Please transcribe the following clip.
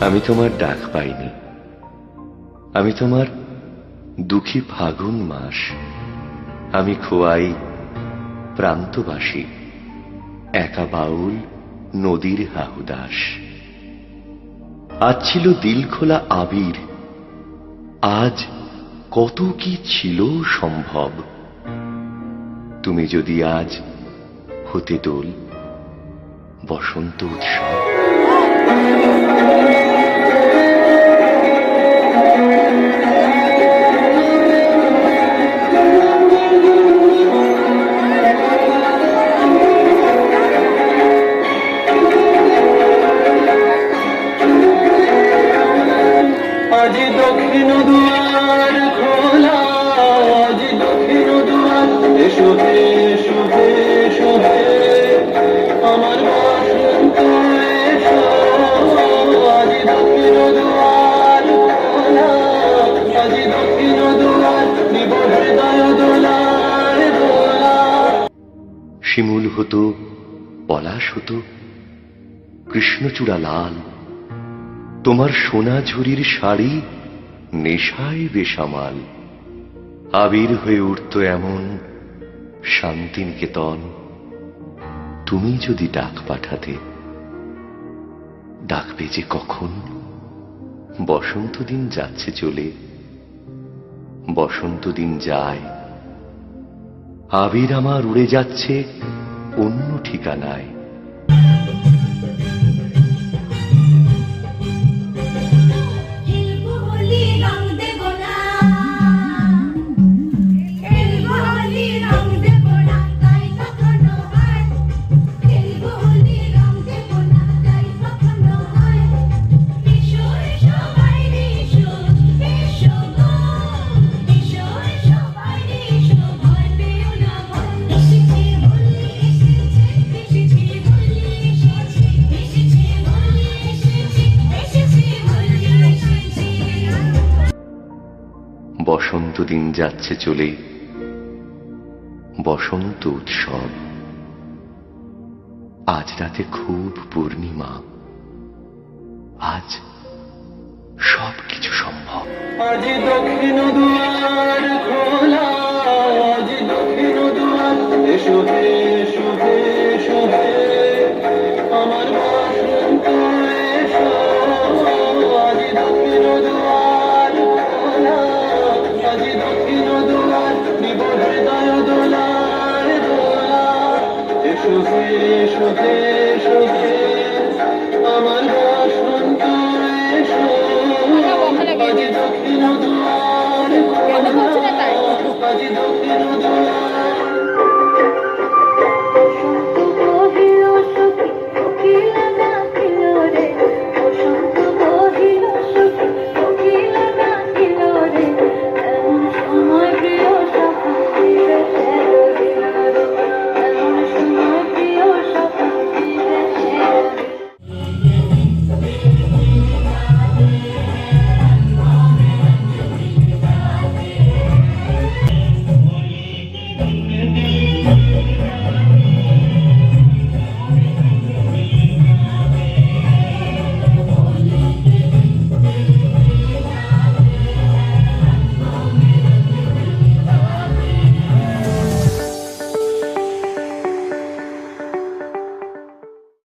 আমি তোমার ডাক পাইনি। আমি তোমার দুঃখী ফাগুন মাস। আমি খোয়াই প্রান্তবাসী, একা বাউল নদীর হাহুদাস। আজ ছিল দিল খোলা আবির। আজ কত কি ছিল সম্ভব। তুমি যদি আজ হতে দোল, বসন্ত উৎসব। দক্ষিণ দুয়ার খোলা আজ দক্ষিণ দুয়ার এসো এসো। শিমুল হতো, পলাশ হতো, কৃষ্ণচূড়া লাল। তোমার সোনা ঝুরির শাড়ি নেশায় বেসামাল। আবির হয়ে উঠত এমন শান্তিনিকেতন। তুমি যদি ডাক পাঠাতে, ডাকবে যে কখন? বসন্ত দিন যাচ্ছে চলে। বসন্ত দিন যায়। আবির আমার উড়ে যাচ্ছে অন্য ঠিকানায়। বসন্ত দিন যাচ্ছে চলে। বসন্ত উৎসব। আজ রাতে খুব পূর্ণিমা। আজ সব কিছু সম্ভব। আজ দক্ষিণ দুয়ার খোলা, আজ দক্ষিণ দুয়ার সুখে সুখে সুখে আমার বসন্ত